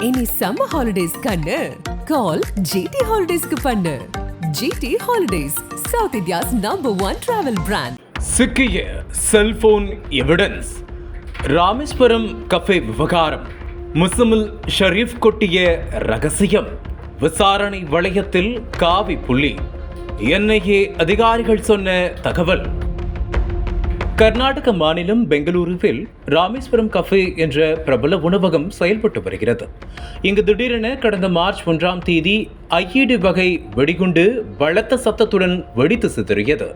இனி summer holidays கண்ணு. கால் GT ஹாலிடேஸ்க்கு பண்ணு. GT holidays south India's number one travel brand சிக்கிய செல்போன் எவிடன்ஸ் ராமேஸ்வரம் கஃபே விவகாரம். முசமில் ஷரீஃப் கொட்டிய ரகசியம். விசாரணை வளையத்தில் காவி புள்ளி. என்ஐஏ அதிகாரிகள் சொன்ன தகவல். கர்நாடக மாநிலம் பெங்களூருவில் ராமேஸ்வரம் கஃபே என்ற பிரபல உணவகம் செயல்பட்டு வருகிறது. இங்கு திடீரென கடந்த மார்ச் ஒன்றாம் தேதி ஐஈடு வகை வெடிகுண்டு பலத்த சத்தத்துடன் வெடித்து சிதறியது.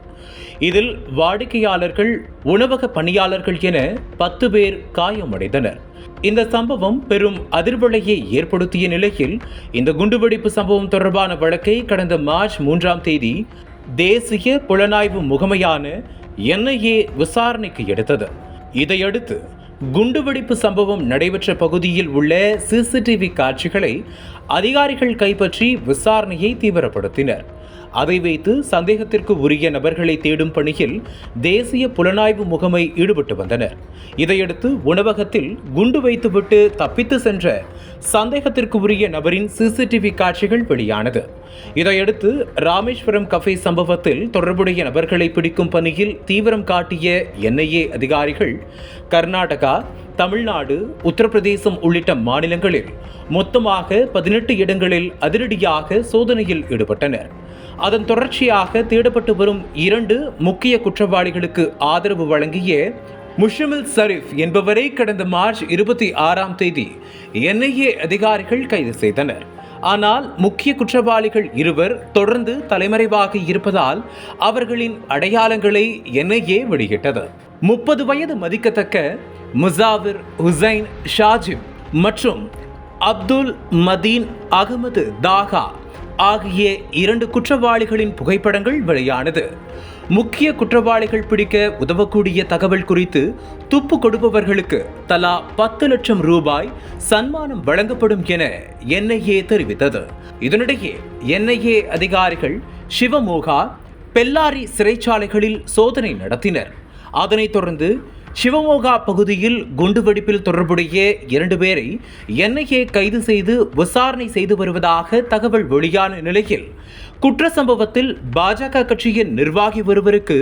இதில் வாடிக்கையாளர்கள் உணவக பணியாளர்கள் என பத்து பேர் காயமடைந்தனர். இந்த சம்பவம் பெரும் அதிர்வலையை ஏற்படுத்திய நிலையில் இந்த குண்டுவெடிப்பு சம்பவம் தொடர்பான வழக்கை கடந்த மார்ச் மூன்றாம் தேதி தேசிய புலனாய்வு முகமையான என்ஐஏ விசாரணைக்கு எடுத்தது. இதையடுத்து குண்டுவெடிப்பு சம்பவம் நடைபெற்ற பகுதியில் உள்ள சிசிடிவி காட்சிகளை அதிகாரிகள் கைப்பற்றி விசாரணையை தீவிரப்படுத்தினர். அதை வைத்து சந்தேகத்திற்கு உரிய நபர்களை தேடும் பணியில் தேசிய புலனாய்வு முகமை ஈடுபட்டு வந்தனர். இதையடுத்து உணவகத்தில் குண்டு வைத்துவிட்டு தப்பித்து சென்ற சந்தேகத்திற்கு உரிய நபரின் சிசிடிவி காட்சிகள் வெளியானது. இதையடுத்து ராமேஸ்வரம் கஃபே சம்பவத்தில் தொடர்புடைய நபர்களை பிடிக்கும் பணியில் தீவிரம் காட்டிய என்ஐஏ அதிகாரிகள் கர்நாடகா தமிழ்நாடு உத்தரப்பிரதேசம் உள்ளிட்ட மாநிலங்களில் மொத்தமாக பதினெட்டு இடங்களில் அதிரடியாக சோதனையில் ஈடுபட்டனர். அதன் தொடர்ச்சியாக தேடப்பட்டு வரும் இரண்டு முக்கிய குற்றவாளிகளுக்கு ஆதரவு வழங்கிய முஷமில் சரீஃப் என்பவரை கடந்த மார்ச் இருபத்தி ஆறாம் தேதி என்ஐஏ அதிகாரிகள் கைது செய்தனர். ஆனால் முக்கிய குற்றவாளிகள் இருவர் தொடர்ந்து தலைமறைவாக இருப்பதால் அவர்களின் அடையாளங்களை என்ஐஏ வெளியிட்டது. முப்பது வயது மதிக்கத்தக்க முசாவிர் ஹுசைன் ஷாஜிப் மற்றும் அப்துல் மதீன் அகமது தாகா ஆகிய இரண்டு குற்றவாளிகளின் புகைப்படங்கள் வெளியானது. முக்கிய குற்றவாளிகள் பிடிக்க உதவக்கூடிய தகவல் குறித்து துப்பு கொடுப்பவர்களுக்கு தலா பத்து லட்சம் ரூபாய் சன்மானம் வழங்கப்படும் என என்ஐஏ தெரிவித்தது. இதனிடையே என்ஐஏ அதிகாரிகள் சிவமோகா பெல்லாரி சிறைச்சாலைகளில் சோதனை நடத்தினர். அதனைத் தொடர்ந்து சிவமோகா பகுதியில் குண்டுவெடிப்பில் தொடர்புடைய இரண்டு பேரை என்ஐஏ கைது செய்து விசாரணை செய்து வருவதாக தகவல் வெளியான நிலையில் குற்ற சம்பவத்தில் பாஜக கட்சியின் நிர்வாகி ஒருவருக்கு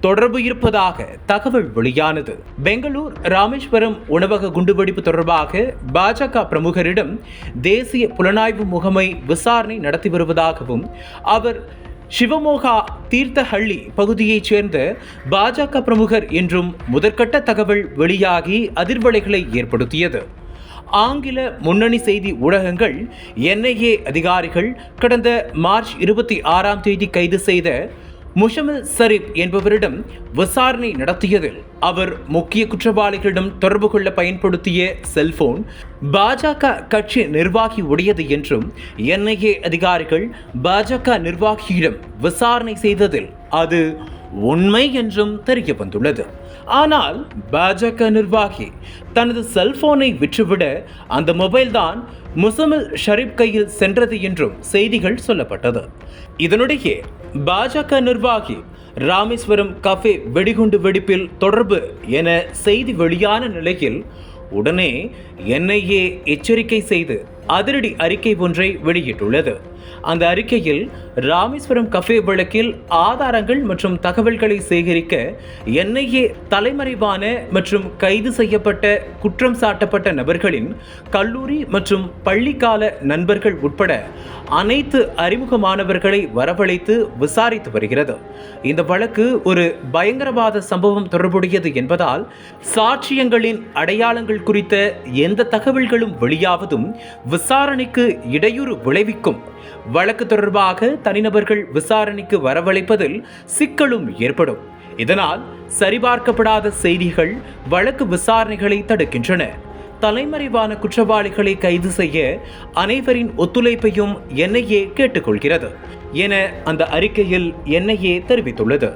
தொடர்பு இருப்பதாக தகவல் வெளியானது. பெங்களூர் ராமேஸ்வரம் உணவக குண்டுவெடிப்பு தொடர்பாக பாஜக பிரமுகரிடம் தேசிய புலனாய்வு முகமை விசாரணை நடத்தி வருவதாகவும் அவர் சிவமோகா தீர்த்தஹள்ளி பகுதியைச் சேர்ந்த பாஜக பிரமுகர் என்றும் முதற்கட்ட தகவல் வெளியாகி அதிர்வலைகளை ஏற்படுத்தியது. ஆங்கில முன்னணி செய்தி ஊடகங்கள் என்ஐஏ அதிகாரிகள் கடந்த மார்ச் இருபத்தி ஆறாம் தேதி கைது செய்த முஷமில் சரீப் என்பவரிடம் விசாரணை நடத்தியதில் அவர் முக்கிய குற்றவாளிகளிடம் தொடர்பு கொள்ள பயன்படுத்திய செல்போன் பாஜக கட்சி நிர்வாகி உடையது என்றும் என்ஐஏ அதிகாரிகள் பாஜக நிர்வாகியிடம் விசாரணை செய்ததில் அது உண்மை என்றும் தெரிய வந்துள்ளது. ஆனால் பாஜக நிர்வாகி தனது செல்போனை விற்றுவிட அந்த மொபைல் தான் முசமில் ஷரீப் கையில் சென்றது என்றும் செய்திகள் சொல்லப்பட்டது. இதனிடையே பாஜக நிர்வாகி ராமேஸ்வரம் கஃபே வெடிகுண்டு வெடிப்பில் தொடர்பு என செய்தி வெளியான நிலையில் உடனே என்ஐஏ எச்சரிக்கை செய்து அதிரடி அறிக்கை ஒன்றை வெளியிட்டுள்ளது. அந்த அறிக்கையில் ராமேஸ்வரம் கஃபே வழக்கில் ஆதாரங்கள் மற்றும் தகவல்களை சேகரிக்க என்ஐஏ தலைமறைவான மற்றும் கைது செய்யப்பட்ட குற்றம் சாட்டப்பட்ட நபர்களின் கல்லூரி மற்றும் பள்ளிக்கால நண்பர்கள் உட்பட அனைத்து அறிமுகமானவர்களை வரவழைத்து விசாரித்து வருகிறது. இந்த வழக்கு ஒரு பயங்கரவாத சம்பவம் தொடர்புடையது என்பதால் சாட்சியங்களின் அடையாளங்கள் குறித்த எந்த தகவல்களும் வெளியாவதும் விசாரணைக்கு இடையூறு விளைவிக்கும். வழக்கு தொடர்பாக தனிநபர்கள் விசாரணைக்கு வரவழைப்பதில் சிக்கலும் ஏற்படும். இதனால் சரிபார்க்கப்படாத செய்திகள் வழக்கு விசாரணைகளை தடுக்கின்றன. தலைமறைவான குற்றவாளிகளை கைது செய்ய அனைவரின் ஒத்துழைப்பையும் என்ஐஏ கேட்டுக்கொள்கிறது. என அந்த அறிக்கையில் என்ஐஏ தெரிவித்துள்ளது.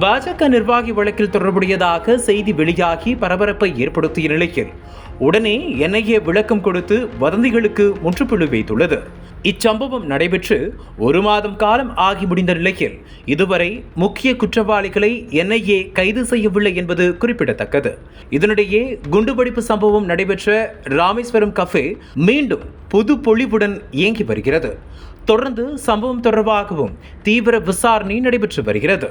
பாஜக நிர்வாகி வழக்கில் தொடர்புடையதாக செய்தி வெளியாகி பரபரப்பை ஏற்படுத்திய நிலையில் உடனே என்ஐஏ விளக்கம் கொடுத்து வதந்திகளுக்கு முற்றுப்புள்ளி வைத்துள்ளது. இச்சம்பவம் நடைபெற்று ஒரு மாதம் காலம் ஆகி முடிந்த நிலையில் இதுவரை முக்கிய குற்றவாளிகளை என்ஐஏ கைது செய்யவில்லை என்பது குறிப்பிடத்தக்கது. இதனிடையே குண்டுவெடிப்பு சம்பவம் நடைபெற்ற ராமேஸ்வரம் கஃபே மீண்டும் புது பொழிவுடன் இயங்கி வருகிறது. தொடர்ந்து சம்பவம் தொடர்பாகவும் தீவிர விசாரணை நடைபெற்று வருகிறது.